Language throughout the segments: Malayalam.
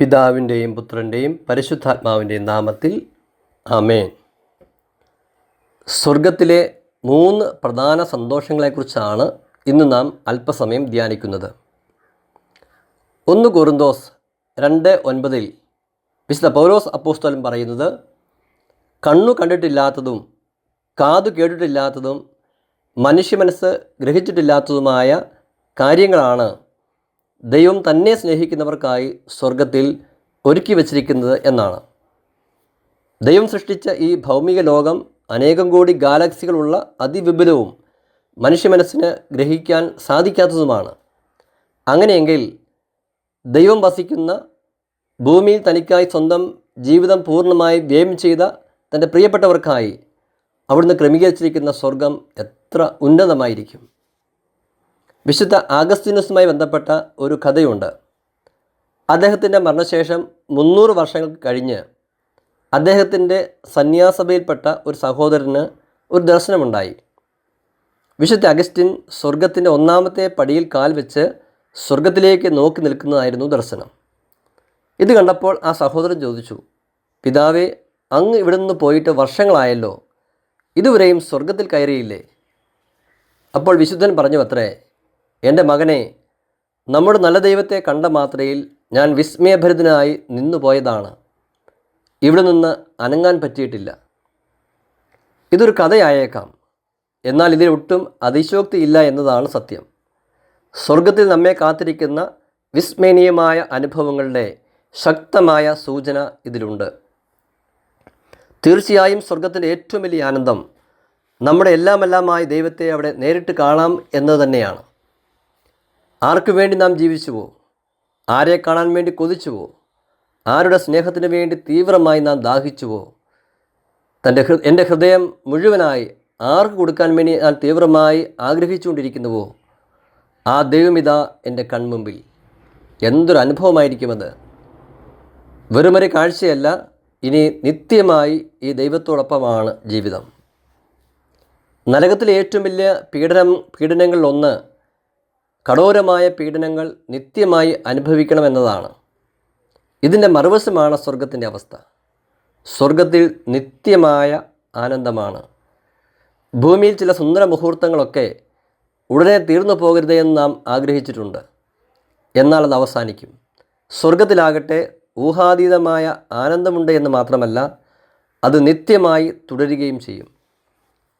പിതാവിന്റെയും പുത്രന്റെയും പരിശുദ്ധാത്മാവിന്റെയും നാമത്തിൽ അമേൻ സ്വർഗത്തിലെ മൂന്ന് പ്രധാന സന്തോഷങ്ങളെക്കുറിച്ചാണ് ഇന്ന് നാം അല്പസമയം ധ്യാനിക്കുന്നത്. ഒന്ന് കുറുന്തോസ് രണ്ട് ഒൻപതിൽ വിശുദ്ധ പൗലോസ് അപ്പോസ്തലൻ പറയുന്നത് കണ്ണു കണ്ടിട്ടില്ലാത്തതും കാതു കേട്ടിട്ടില്ലാത്തതും മനുഷ്യ മനസ്സ് ഗ്രഹിച്ചിട്ടില്ലാത്തതുമായ കാര്യങ്ങളാണ് ദൈവം തന്നെ സ്നേഹിക്കുന്നവർക്കായി സ്വർഗത്തിൽ ഒരുക്കി വച്ചിരിക്കുന്നത് എന്നാണ്. ദൈവം സൃഷ്ടിച്ച ഈ ഭൗമിക ലോകം അനേകം കോടി ഗാലക്സികളുള്ള അതിവിപുലവും മനുഷ്യ മനസ്സിന് ഗ്രഹിക്കാൻ സാധിക്കാത്തതുമാണ്. അങ്ങനെയെങ്കിൽ ദൈവം വസിക്കുന്ന ഭൂമിയിൽ തനിക്കായി സ്വന്തം ജീവിതം പൂർണമായി വ്യയം ചെയ്ത തന്റെ പ്രിയപ്പെട്ടവർക്കായി അവിടുന്ന് ക്രമീകരിച്ചിരിക്കുന്ന സ്വർഗം എത്ര ഉന്നതമായിരിക്കും? വിശുദ്ധ ആഗസ്തീനസുമായി ബന്ധപ്പെട്ട ഒരു കഥയുണ്ട്. അദ്ദേഹത്തിന്റെ മരണശേഷം മുന്നൂറ് വർഷങ്ങൾക്ക് കഴിഞ്ഞ് അദ്ദേഹത്തിന്റെ സന്യാസഭയിൽപ്പെട്ട ഒരു സഹോദരന് ഒരു ദർശനമുണ്ടായി. വിശുദ്ധ അഗസ്റ്റിൻ സ്വർഗത്തിന്റെ ഒന്നാമത്തെ പടിയിൽ കാൽ വെച്ച് സ്വർഗത്തിലേക്ക് നോക്കി നിൽക്കുന്നതായിരുന്നു ദർശനം. ഇത് കണ്ടപ്പോൾ ആ സഹോദരൻ ചോദിച്ചു പിതാവേ അങ്ങ് ഇവിടെ നിന്ന് പോയിട്ട് വർഷങ്ങളായല്ലോ ഇതുവരെയും സ്വർഗത്തിൽ കയറിയില്ലേ? അപ്പോൾ വിശുദ്ധൻ പറഞ്ഞു അത്രേ എന്റെ മകനെ നമ്മുടെ നല്ല ദൈവത്തെ കണ്ട മാത്രയിൽ ഞാൻ വിസ്മയഭരിതനായി നിന്നുപോയതാണ്. ഇവിടെ നിന്ന് അനങ്ങാൻ പറ്റിയിട്ടില്ല. ഇതൊരു കഥയായേക്കാം. എന്നാൽ ഇതിൽ ഒട്ടും അതിശോക്തി ഇല്ല എന്നതാണ് സത്യം. സ്വർഗത്തിൽ നമ്മെ കാത്തിരിക്കുന്ന വിസ്മയനീയമായ അനുഭവങ്ങളുടെ ശക്തമായ സൂചന ഇതിലുണ്ട്. തീർച്ചയായും സ്വർഗത്തിന്റെ ഏറ്റവും വലിയ ആനന്ദം നമ്മുടെ എല്ലാമെല്ലാമായ ദൈവത്തെ അവിടെ നേരിട്ട് കാണാം എന്നത് തന്നെയാണ്. ആർക്കു വേണ്ടി നാം ജീവിച്ചുവോ? ആരെ കാണാൻ വേണ്ടി കൊതിച്ചുവോ? ആരുടെ സ്നേഹത്തിന് വേണ്ടി തീവ്രമായി നാം ദാഹിച്ചുവോ? തന്റെ എന്റെ ഹൃദയം മുഴുവനായി ആർക്ക് കൊടുക്കാൻ വേണ്ടി ഞാൻ തീവ്രമായി ആഗ്രഹിച്ചുകൊണ്ടിരിക്കുന്നുവോ? ആ ദൈവമിതാ എന്റെ കൺമുമ്പിൽ. എന്തൊരു അനുഭവമായിരിക്കുമത്? വെറുമൊരു കാഴ്ചയല്ല ഇനി നിത്യമായി ഈ ദൈവത്തോടൊപ്പമാണ് ജീവിതം. നരകത്തിലെ ഏറ്റവും വലിയ പീഡനം പീഡനങ്ങളിലൊന്ന് കഠോരമായ പീഡനങ്ങൾ നിത്യമായി അനുഭവിക്കണമെന്നതാണ്. ഇതിന്റെ മറുവശമാണ് സ്വർഗത്തിന്റെ അവസ്ഥ. സ്വർഗത്തിൽ നിത്യമായ ആനന്ദമാണ്. ഭൂമിയിൽ ചില സുന്ദര മുഹൂർത്തങ്ങളൊക്കെ ഉടനെ തീർന്നു പോകരുതേ എന്ന് നാം ആഗ്രഹിച്ചിട്ടുണ്ട്. എന്നാൽ അത് അവസാനിക്കും. സ്വർഗത്തിലാകട്ടെ ഊഹാതീതമായ ആനന്ദമുണ്ട് എന്ന് മാത്രമല്ല അത് നിത്യമായി തുടരുകയും ചെയ്യും.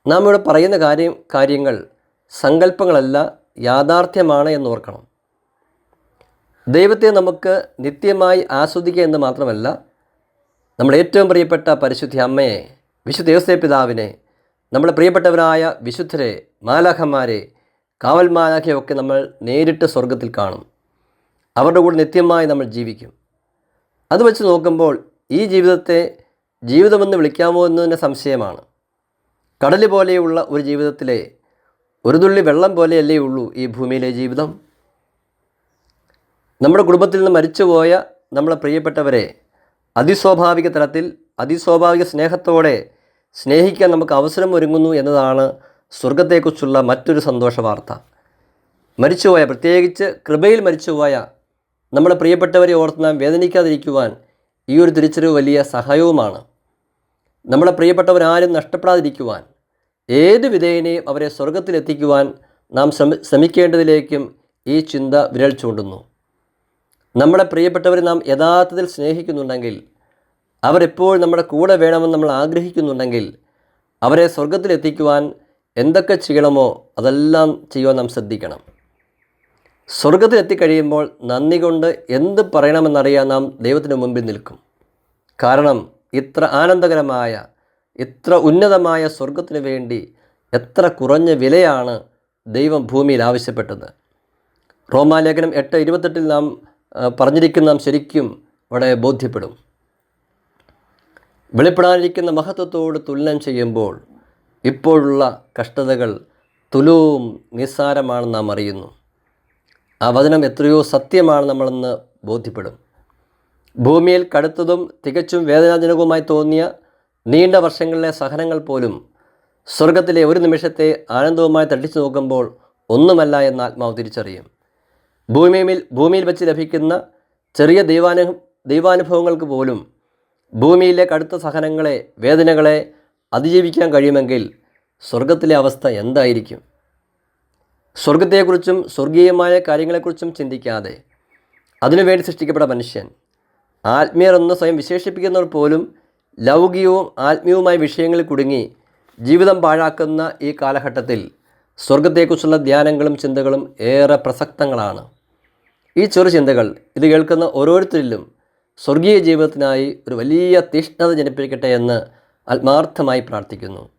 നാം ഇവിടെ പറയുന്ന കാര്യം കാര്യങ്ങൾ സങ്കല്പങ്ങളല്ല യാഥാർത്ഥ്യമാണ് എന്ന് ഓർക്കണം ദൈവത്തെ നമുക്ക് നിത്യമായി ആസ്വദിക്കുക എന്ന് മാത്രമല്ല നമ്മുടെ ഏറ്റവും പ്രിയപ്പെട്ട പരിശുദ്ധി അമ്മയെ വിശുദ്ധ യോസേ പിതാവിനെ നമ്മുടെ പ്രിയപ്പെട്ടവരായ വിശുദ്ധരെ മാലാഖന്മാരെ കാവൽ മാലാഖയൊക്കെ നമ്മൾ നേരിട്ട് സ്വർഗത്തിൽ കാണും. അവരുടെ കൂടെ നിത്യമായി നമ്മൾ ജീവിക്കും. അത് വെച്ച് നോക്കുമ്പോൾ ഈ ജീവിതത്തെ ജീവിതമെന്ന് വിളിക്കാമോ എന്നതിന്റെ സംശയമാണ്. കടൽ പോലെയുള്ള ഒരു ജീവിതത്തിലെ ഒരു തുള്ളി വെള്ളം പോലെയല്ലേ ഉള്ളൂ ഈ ഭൂമിയിലെ ജീവിതം. നമ്മുടെ കുടുംബത്തിൽ നിന്ന് മരിച്ചുപോയ നമ്മളെ പ്രിയപ്പെട്ടവരെ അതിസ്വാഭാവിക തലത്തിൽ അതിസ്വാഭാവിക സ്നേഹത്തോടെ സ്നേഹിക്കാൻ നമുക്ക് അവസരം ഒരുങ്ങുന്നു എന്നതാണ് സ്വർഗത്തെക്കുറിച്ചുള്ള മറ്റൊരു സന്തോഷ വാർത്ത. മരിച്ചുപോയ പ്രത്യേകിച്ച് കൃപയിൽ മരിച്ചുപോയ നമ്മളെ പ്രിയപ്പെട്ടവരെ ഓർത്ത് നാം വേദനിക്കാതിരിക്കുവാൻ ഈ ഒരു തിരിച്ചറിവ് വലിയ സഹായവുമാണ്. നമ്മളെ പ്രിയപ്പെട്ടവരാരും നഷ്ടപ്പെടാതിരിക്കുവാൻ ഏത് വിധേയനെയും അവരെ സ്വർഗത്തിലെത്തിക്കുവാൻ നാം ശ്രമി ശ്രമിക്കേണ്ടതിലേക്കും ഈ ചിന്ത വിരൽ ചൂണ്ടുന്നു. നമ്മുടെ പ്രിയപ്പെട്ടവരെ നാം യഥാർത്ഥത്തിൽ സ്നേഹിക്കുന്നുണ്ടെങ്കിൽ അവരെപ്പോഴും നമ്മുടെ കൂടെ വേണമെന്ന് നമ്മൾ ആഗ്രഹിക്കുന്നുണ്ടെങ്കിൽ അവരെ സ്വർഗത്തിലെത്തിക്കുവാൻ എന്തൊക്കെ ചെയ്യണമോ അതെല്ലാം ചെയ്യുവാൻ നാം ശ്രദ്ധിക്കണം. സ്വർഗത്തിലെത്തിക്കഴിയുമ്പോൾ നന്ദി കൊണ്ട് എന്ത് പറയണമെന്നറിയാൻ നാം ദൈവത്തിന് മുമ്പിൽ നിൽക്കും. കാരണം ഇത്ര ആനന്ദകരമായ ഇത്ര ഉന്നതമായ സ്വർഗത്തിന് വേണ്ടി എത്ര കുറഞ്ഞ വിലയാണ് ദൈവം ഭൂമിയിൽ ആവശ്യപ്പെട്ടത്. റോമാലേഖനം എട്ട് ഇരുപത്തെട്ടിൽ നാം പറഞ്ഞിരിക്കുന്ന നാം ശരിക്കും അവിടെ ബോധ്യപ്പെടും. വെളിപ്പെടാനിരിക്കുന്ന മഹത്വത്തോട് തുലനം ചെയ്യുമ്പോൾ ഇപ്പോഴുള്ള കഷ്ടതകൾ തുലവും നിസ്സാരമാണെന്ന് നാം അറിയുന്നു. ആ വചനം എത്രയോ സത്യമാണ് നമ്മളെന്ന് ബോധ്യപ്പെടും. ഭൂമിയിൽ കടുത്തതും തികച്ചും വേദനാജനകവുമായി തോന്നിയ നീണ്ട വർഷങ്ങളിലെ സഹനങ്ങൾ പോലും സ്വർഗത്തിലെ ഒരു നിമിഷത്തെ ആനന്ദവുമായി തട്ടിച്ചു നോക്കുമ്പോൾ ഒന്നുമല്ല എന്ന് ആത്മാവ് തിരിച്ചറിയും. ഭൂമിയിൽ ഭൂമിയിൽ വെച്ച് ലഭിക്കുന്ന ചെറിയ ദൈവാനു ദൈവാനുഭവങ്ങൾക്ക് പോലും ഭൂമിയിലെ കടുത്ത സഹനങ്ങളെ വേദനകളെ അതിജീവിക്കാൻ കഴിയുമെങ്കിൽ സ്വർഗത്തിലെ അവസ്ഥ എന്തായിരിക്കും? സ്വർഗത്തെക്കുറിച്ചും സ്വർഗീയമായ കാര്യങ്ങളെക്കുറിച്ചും ചിന്തിക്കാതെ അതിനുവേണ്ടി സൃഷ്ടിക്കപ്പെട്ട മനുഷ്യൻ ആത്മീയർ എന്ന് സ്വയം വിശേഷിപ്പിക്കുന്നവർ പോലും ലൗകികവും ആത്മീയവുമായ വിഷയങ്ങളിൽ കുടുങ്ങി ജീവിതം പാഴാക്കുന്ന ഈ കാലഘട്ടത്തിൽ സ്വർഗത്തെക്കുറിച്ചുള്ള ധ്യാനങ്ങളും ചിന്തകളും ഏറെ പ്രസക്തങ്ങളാണ്. ഈ ചെറു ചിന്തകൾ ഇത് കേൾക്കുന്ന ഓരോരുത്തരിലും സ്വർഗീയ ജീവിതത്തിനായി ഒരു വലിയ തീഷ്ണത ജനിപ്പിക്കട്ടെ എന്ന് ആത്മാർത്ഥമായി പ്രാർത്ഥിക്കുന്നു.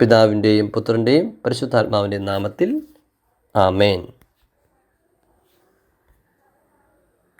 പിതാവിന്റെയും പുത്രന്റെയും പരിശുദ്ധാത്മാവിന്റെയും നാമത്തിൽ ആമേൻ.